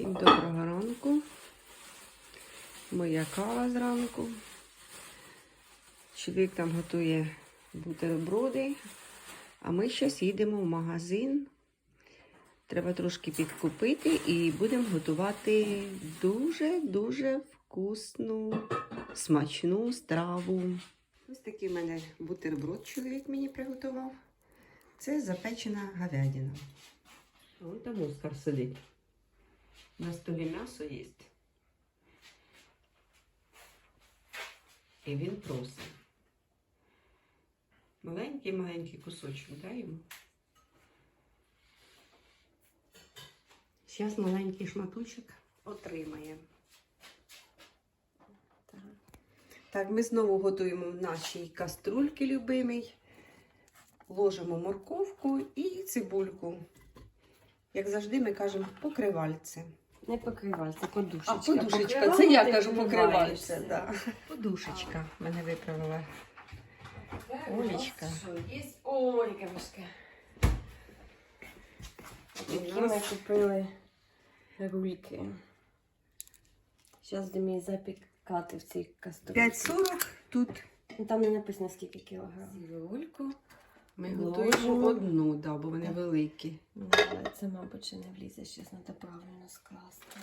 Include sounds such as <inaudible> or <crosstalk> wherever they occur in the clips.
Всім доброго ранку. Моя кава зранку. Чоловік там готує бутерброди, а ми зараз їдемо в магазин. Треба трошки підкупити і будемо готувати дуже-дуже вкусну, смачну страву. Ось такий в мене бутерброд чоловік мені приготував. Це запечена говядина. Ось там Оскар сидить. На столі м'ясо є. І він просить. Маленький-маленький кусочок, дай йому. Зараз маленький шматочок отримає. Так. ми знову готуємо в нашій каструльки любимій. Ложимо морковку і цибульку. Як завжди, ми кажемо покривальце. Не покривальце, подушечка. А, подушечка, Покривало це я кажу покривальце. Да. Подушечка мене виправила. Олечка. Є Ольгавушка. У Які ми купили рульки. Зараз будемо її запікати в цій каструлі. 5,40 тут. Ну, Там не написано скільки кілограм. Цибульку. Ми готуємо одну, да, бо вони Так. великі. Ну, це, мабуть, ще не влізе, зараз треба правильно скласти.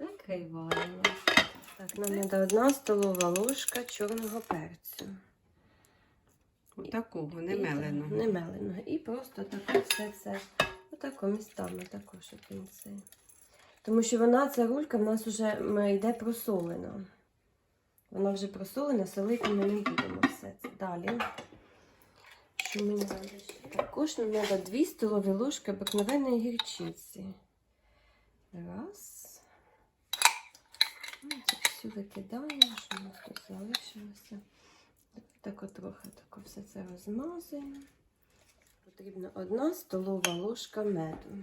Закриваємо. Так, нам треба одна столова ложка чорного перцю. Отакого, не І мелено. так, Не мелено. І просто так все це отако містами також, цей. Тому що вона, ця рулька, в нас вже йде просолена. Вона вже просолена, солити ми не будемо все це. Далі. Що мені треба ще? Також нам треба 2 столові ложки обикновеної гірчиці. Раз. Ну, Це все викидаємо, що у нас тут залишилося. Так от трохи тако все це розмазуємо. Потрібна одна столова ложка меду.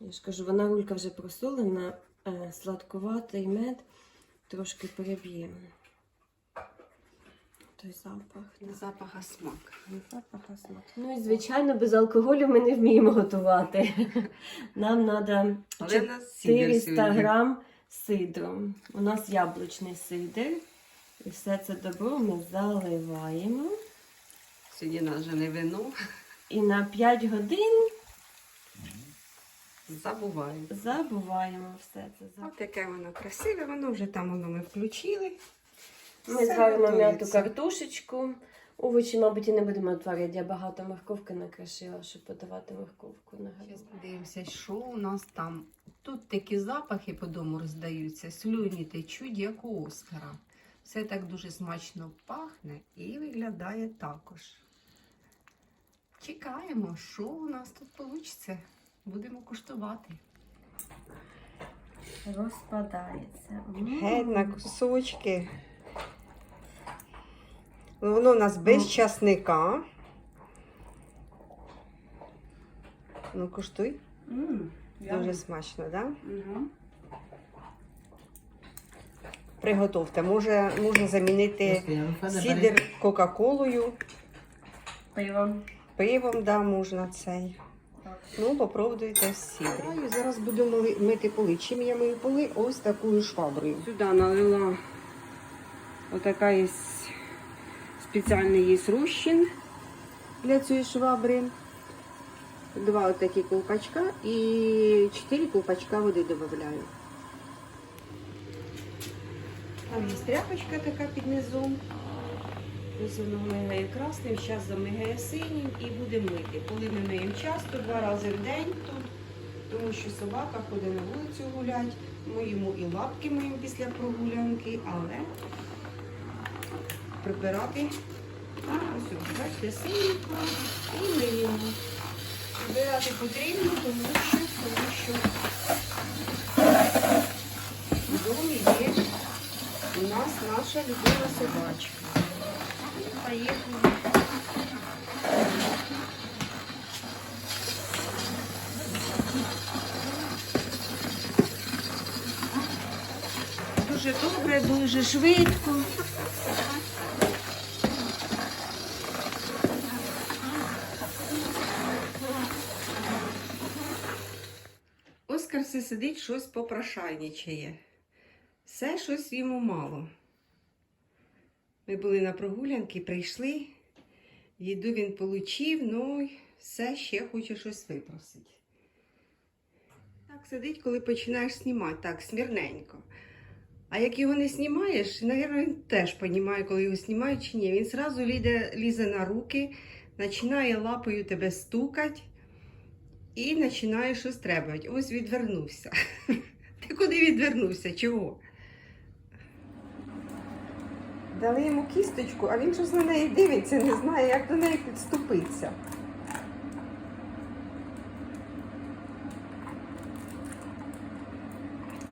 Я ж кажу, вона рулька вже просолена, е, сладкуватий мед трошки переб'ємо. Той запах. На запаха смак. Не запах, а смак. Ну і звичайно, без алкоголю ми не вміємо готувати. Нам треба Але в нас сідер 400 грам сидру. У нас яблучний сидр. І все це добро ми заливаємо. Сьогодні нас вже не вино. І на 5 годин Забуваємо. забуваємо все це. Ось яке воно красиве, воно вже там воно ми включили. Ми Все зваримо м'яту готується. картошечку. Овочі, мабуть, і не будемо відварювати. Я багато морковки накришила, щоб подавати морковку на Зараз гарбу. подивимося, що у нас там. Тут такі запахи по дому роздаються, слюні течуть, як у Оскара. Все так дуже смачно пахне і виглядає також. Чекаємо, що у нас тут вийде. Будемо куштувати. Розпадається. Геть на кусочки. Ну, Воно у нас без Ну. часника. Ну, куштуй. М, Дуже смачно, так? Да? Мгм. Приготовте. Може, можна замінити сідер Кока-Колою, Пиво. пивом, да, можна цей. Ну, попробуйте сідер. Зараз буду мити поли. Чим я мию поли? Ось такою шваброю. Сюди налила отака є спеціальний є розчин для цієї швабри. Два отакі колпачка і чотири колпачка води додаю. Там є тряпочка така під низом. Ось воно мигає красним, зараз замигає синім і будемо мити. Коли ми миємо часто, два рази в день тут, тому що собака ходить на вулицю гулять, ми йому і лапки миємо після прогулянки, але прибирати ось ось, бачите, синенько і миємо. Прибирати потрібно, тому що, тому що в домі є у нас наша любима собачка. Поїхали. Дуже добре, дуже швидко. Оскар все сидить, щось попрошайничає. Все щось йому мало. Ми були на прогулянки, прийшли. Їду він получив, ну й все ще хоче щось випросити. Так сидить, коли починаєш знімати, так, смірненько. А як його не знімаєш, навірно, він теж розуміє, коли його знімають чи ні. Він лізе, лізе на руки, починає лапою тебе стукати і починаєш щось требувати. Ось відвернувся. <laughs> Ти куди відвернувся? Чого? Дали йому кісточку, а він щось на неї дивиться, не знає, як до неї підступитися.